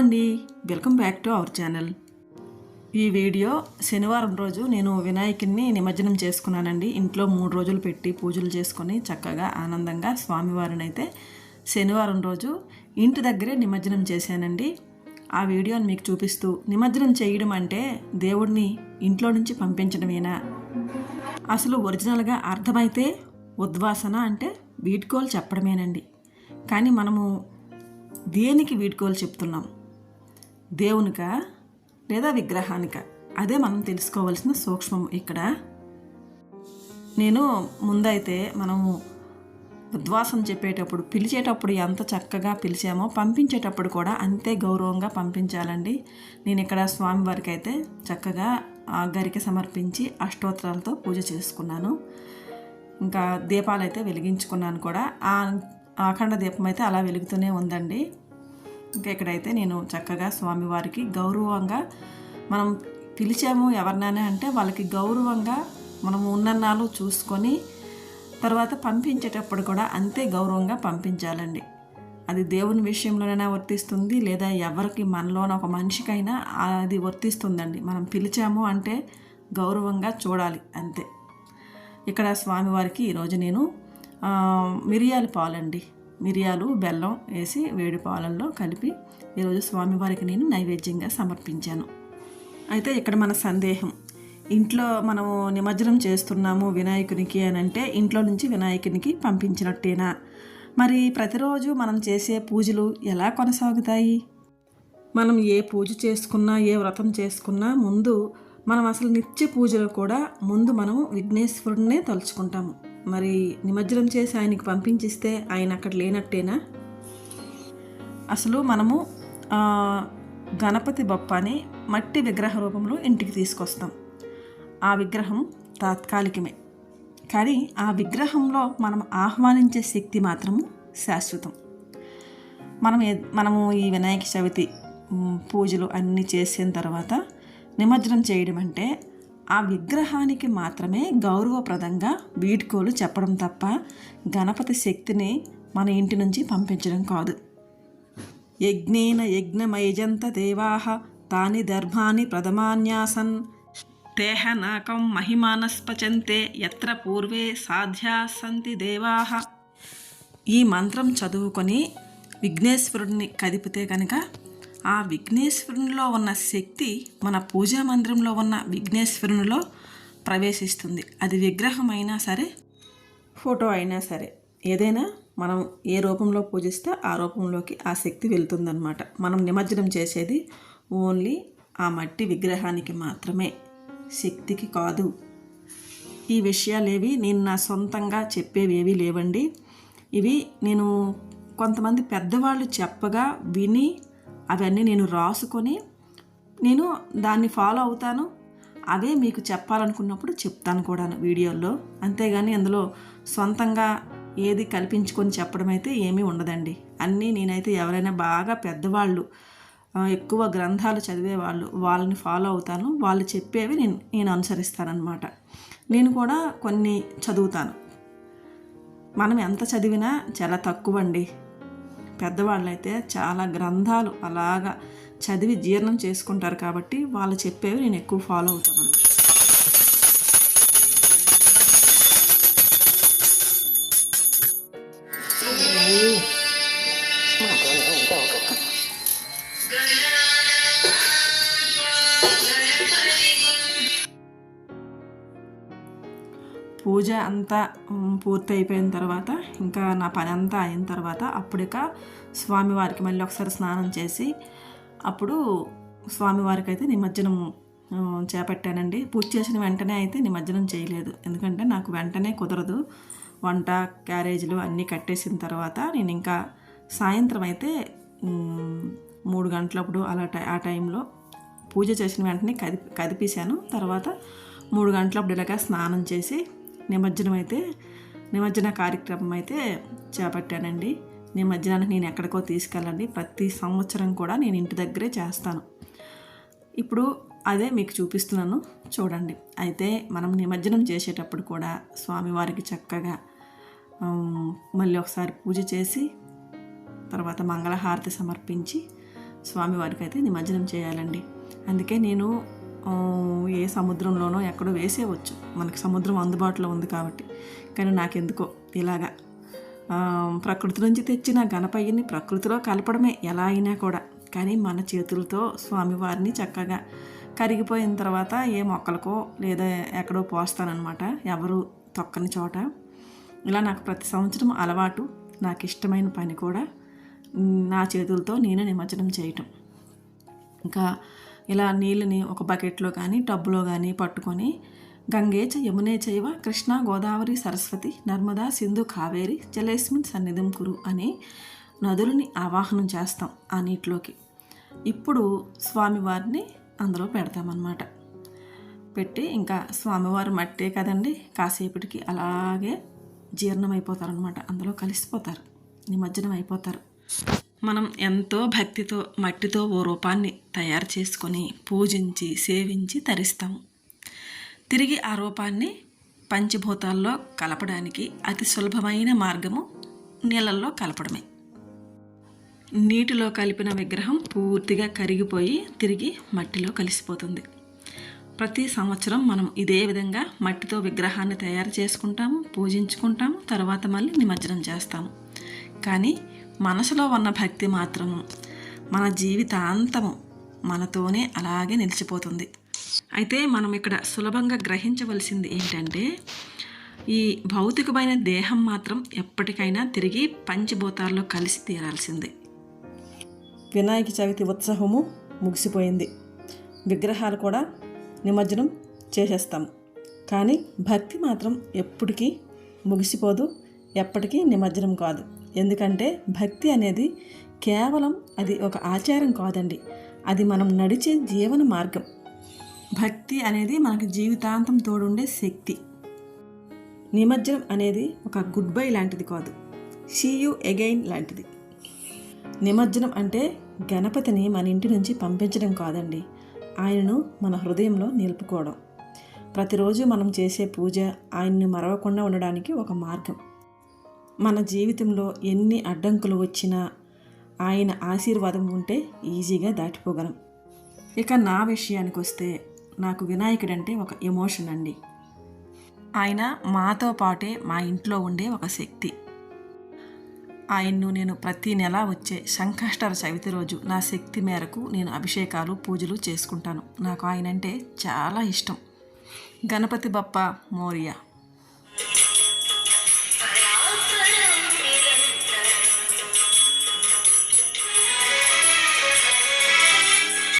అండి. Welcome back to our channel. ఈ video శనివారం రోజు నేను వినాయకుడిని నిమజ్జనం చేసుకున్నానండి. ఇంట్లో మూడు రోజులు పెట్టి పూజలు చేసుకొని చక్కగా ఆనందంగా స్వామివారిని అయితే శనివారం రోజు ఇంటి దగ్గరే నిమజ్జనం చేశానండి. ఆ వీడియోని మీకు చూపిస్తూ నిమజ్జనం చేయడం అంటే దేవుడిని ఇంట్లో నుంచి పంపించడమేనా? అసలు ఒరిజినల్గా అర్థమైతే ఉద్వాసన అంటే వీడ్కోలు చెప్పడమేనండి. కానీ మనము దేనికి వీడ్కోలు చెప్తున్నాం? దేవునికా లేదా విగ్రహానిక? అదే మనం తెలుసుకోవాల్సిన సూక్ష్మం ఇక్కడ. నేను ముందైతే మనము ఉద్వాసం చెప్పేటప్పుడు పిలిచేటప్పుడు ఎంత చక్కగా పిలిచామో పంపించేటప్పుడు కూడా అంతే గౌరవంగా పంపించాలండి. నేను ఇక్కడ స్వామివారికి అయితే చక్కగా ఆ సమర్పించి అష్టోత్తరాలతో పూజ చేసుకున్నాను. ఇంకా దీపాలు అయితే వెలిగించుకున్నాను కూడా. ఆ అఖండ దీపం అయితే అలా వెలుగుతూనే ఉందండి. ఇంకా ఇక్కడైతే నేను చక్కగా స్వామివారికి గౌరవంగా మనం పిలిచాము ఎవరినైనా అంటే వాళ్ళకి గౌరవంగా మనం ఉన్నన్నాళ్ళు చూసుకొని తర్వాత పంపించేటప్పుడు కూడా అంతే గౌరవంగా పంపించాలండి. అది దేవుని విషయంలోనైనా వర్తిస్తుంది లేదా ఎవరికి మనలోన ఒక మనిషికైనా అది వర్తిస్తుందండి. మనం పిలిచాము అంటే గౌరవంగా చూడాలి అంతే. ఇక్కడ స్వామివారికి ఈరోజు నేను మిరియాల పాలండి. మిరియాలు బెల్లం వేసి వేడి పాలల్లో కలిపి ఈరోజు స్వామివారికి నేను నైవేద్యంగా సమర్పించాను. అయితే ఇక్కడ మన సందేహం. ఇంట్లో మనము నిమజ్జనం చేస్తున్నాము వినాయకునికి అని అంటే ఇంట్లో నుంచి వినాయకునికి పంపించినట్టేనా? మరి ప్రతిరోజు మనం చేసే పూజలు ఎలా కొనసాగుతాయి? మనం ఏ పూజ చేసుకున్నా ఏ వ్రతం చేసుకున్నా ముందు మనం అసలు నిత్య పూజలు కూడా ముందు మనము విఘ్నేశ్వరుడినే తలుచుకుంటాము. మరి నిమజ్జనం చేసి ఆయనకి పంపించిస్తే ఆయన అక్కడ లేనట్టేనా? అసలు మనము గణపతి బొప్పని మట్టి విగ్రహ రూపంలో ఇంటికి తీసుకొస్తాం. ఆ విగ్రహం తాత్కాలికమే. కానీ ఆ విగ్రహంలో మనం ఆహ్వానించే శక్తి మాత్రము శాశ్వతం. మనం మనము ఈ వినాయక చవితి పూజలు అన్నీ చేసిన తర్వాత నిమజ్జనం చేయడం అంటే ఆ విగ్రహానికి మాత్రమే గౌరవప్రదంగా వీడ్కోలు చెప్పడం తప్ప గణపతి శక్తిని మన ఇంటి నుంచి పంపించడం కాదు. యజ్ఞేన యజ్ఞమయజంత దేవాః తాని దర్భాని ప్రథమాన్యాసన్. తేహ నాకం మహిమానస్పచంతే ఎత్ర పూర్వే సాధ్యా సంతి ఈ మంత్రం చదువుకొని విఘ్నేశ్వరుడిని కదిపితే కనుక ఆ విఘ్నేశ్వరునిలో ఉన్న శక్తి మన పూజా మందిరంలో ఉన్న విఘ్నేశ్వరునిలో ప్రవేశిస్తుంది. అది విగ్రహం అయినా సరే ఫోటో అయినా సరే ఏదైనా మనం ఏ రూపంలో పూజిస్తే ఆ రూపంలోకి ఆ శక్తి వెళ్తుందన్నమాట. మనం నిమజ్జనం చేసేది ఓన్లీ ఆ మట్టి విగ్రహానికి మాత్రమే శక్తికి కాదు. ఈ విషయాలేవి నేను నా సొంతంగా చెప్పేవి లేవండి. ఇవి నేను కొంతమంది పెద్దవాళ్ళు చెప్పగా విని అవన్నీ నేను రాసుకొని నేను దాన్ని ఫాలో అవుతాను. అవే మీకు చెప్పాలనుకున్నప్పుడు చెప్తాను కూడాను వీడియోల్లో. అంతేగాని అందులో సొంతంగా ఏది కల్పించుకొని చెప్పడం అయితే ఏమీ ఉండదండి. అన్నీ నేనైతే ఎవరైనా బాగా పెద్దవాళ్ళు ఎక్కువ గ్రంథాలు చదివేవాళ్ళు వాళ్ళని ఫాలో అవుతాను. వాళ్ళు చెప్పేవి నేను నేను అనుసరిస్తానన్నమాట. నేను కూడా కొన్ని చదువుతాను. మనం ఎంత చదివినా చాలా తక్కువ అండి పెద్దవాళ్ళైతే చాలా గ్రంథాలు అలాగా చదివి జీర్ణం చేసుకుంటారు కాబట్టి వాళ్ళు చెప్పేవి నేను ఎక్కువ ఫాలో అవుతాను. పూజ అంతా పూర్తి అయిపోయిన తర్వాత ఇంకా నా పని అంతా అయిన తర్వాత అప్పుడిక స్వామివారికి మళ్ళీ ఒకసారి స్నానం చేసి అప్పుడు స్వామివారికి అయితే నిమజ్జనం చేపట్టానండి. పూజ చేసిన వెంటనే అయితే నిమజ్జనం చేయలేదు. ఎందుకంటే నాకు వెంటనే కుదరదు. వంట క్యారేజీలు అన్నీ కట్టేసిన తర్వాత నేను ఇంకా సాయంత్రం అయితే మూడు గంటలప్పుడు అలా టై ఆ టైంలో పూజ చేసిన వెంటనే కది కదిపేశాను. తర్వాత మూడు గంటలప్పుడు ఇలాగ స్నానం చేసి నిమజ్జనం అయితే నిమజ్జన కార్యక్రమం అయితే చేపట్టానండి. నిమజ్జనానికి నేను ఎక్కడికో తీసుకెళ్ళండి. ప్రతి సంవత్సరం కూడా నేను ఇంటి దగ్గరే చేస్తాను. ఇప్పుడు అదే మీకు చూపిస్తున్నాను. చూడండి. అయితే మనం నిమజ్జనం చేసేటప్పుడు కూడా స్వామివారికి చక్కగా మళ్ళీ ఒకసారి పూజ చేసి తర్వాత మంగళహారతి సమర్పించి స్వామివారికి అయితే నిమజ్జనం చేయాలండి. అందుకే నేను ఏ సముద్రంలోనో ఎక్కడో వేసేయవచ్చు. మనకి సముద్రం అందుబాటులో ఉంది కాబట్టి. కానీ నాకెందుకో ఇలాగా. ప్రకృతి నుంచి తెచ్చిన గణపయ్యని ప్రకృతిలో కలపడమే ఎలా అయినా కూడా. కానీ మన చేతులతో స్వామివారిని చక్కగా కరిగిపోయిన తర్వాత ఏ మొక్కలకో లేదా ఎక్కడో పోస్తానన్నమాట. ఎవరు తొక్కని చోట. ఇలా నాకు ప్రతి సంవత్సరం అలవాటు. నాకు ఇష్టమైన పని కూడా నా చేతులతో నేనే నిమజ్జనం చేయటం. ఇంకా ఇలా నీళ్ళని ఒక బకెట్లో కానీ టబ్బులో కానీ పట్టుకొని గంగేచ యమునే చైవ కృష్ణ గోదావరి సరస్వతి నర్మదా సింధు కావేరి జలేస్మిన్ సన్నిధం కురు అని నదులని ఆవాహనం చేస్తాం ఆ నీటిలోకి. ఇప్పుడు స్వామివారిని అందులో పెడతామన్నమాట. పెట్టి ఇంకా స్వామివారు మట్టే కదండి కాసేపటికి అలాగే జీర్ణమైపోతారనమాట అందులో కలిసిపోతారు నిమజ్జనం అయిపోతారు. మనం ఎంతో భక్తితో మట్టితో ఓ రూపాన్ని తయారు చేసుకొని పూజించి సేవించి తరిస్తాము తిరిగి ఆ రూపాన్ని పంచభూతాల్లో కలపడానికి అతి సులభమైన మార్గము నీళ్ళల్లో కలపడమే. నీటిలో కలిపిన విగ్రహం పూర్తిగా కరిగిపోయి తిరిగి మట్టిలో కలిసిపోతుంది. ప్రతి సంవత్సరం మనం ఇదే విధంగా మట్టితో విగ్రహాన్ని తయారు చేసుకుంటాము పూజించుకుంటాము తర్వాత మళ్ళీ నిమజ్జనం చేస్తాము. కానీ మనసులో ఉన్న భక్తి మాత్రము మన జీవితాంతము మనతోనే అలాగే నిలిచిపోతుంది. అయితే మనం ఇక్కడ సులభంగా గ్రహించవలసింది ఏంటంటే ఈ భౌతికమైన దేహం మాత్రం ఎప్పటికైనా తిరిగి పంచభూతాల్లో కలిసి తీరాల్సిందే. వినాయక చవితి ఉత్సవము ముగిసిపోయింది. విగ్రహాలు కూడా నిమజ్జనం చేసేస్తాం. కానీ భక్తి మాత్రం ఎప్పటికీ ముగిసిపోదు ఎప్పటికీ నిమజ్జనం కాదు. ఎందుకంటే భక్తి అనేది కేవలం అది ఒక ఆచారం కాదండి. అది మనం నడిచే జీవన మార్గం. భక్తి అనేది మనకు జీవితాంతం తోడుండే శక్తి. నిమజ్జనం అనేది ఒక గుడ్ బై లాంటిది కాదు. సీ యూ అగైన్ లాంటిది. నిమజ్జనం అంటే గణపతిని మన ఇంటి నుంచి పంపించడం కాదండి. ఆయనను మన హృదయంలో నిలుపుకోవడం. ప్రతిరోజు మనం చేసే పూజ ఆయన్ని మరవకుండా ఉండడానికి ఒక మార్గం. మన జీవితంలో ఎన్ని అడ్డంకులు వచ్చినా ఆయన ఆశీర్వాదం ఉంటే ఈజీగా దాటిపోగలం. ఇక నా విషయానికి వస్తే నాకు వినాయకుడంటే ఒక ఎమోషన్ అండి. ఆయన మాతో పాటే మా ఇంట్లో ఉండే ఒక శక్తి. ఆయన్ను నేను ప్రతి నెల వచ్చే సంకష్టర చవితి రోజు నా శక్తి మేరకు నేను అభిషేకాలు పూజలు చేసుకుంటాను. నాకు ఆయన అంటే చాలా ఇష్టం. గణపతి బప్ప మోరియా.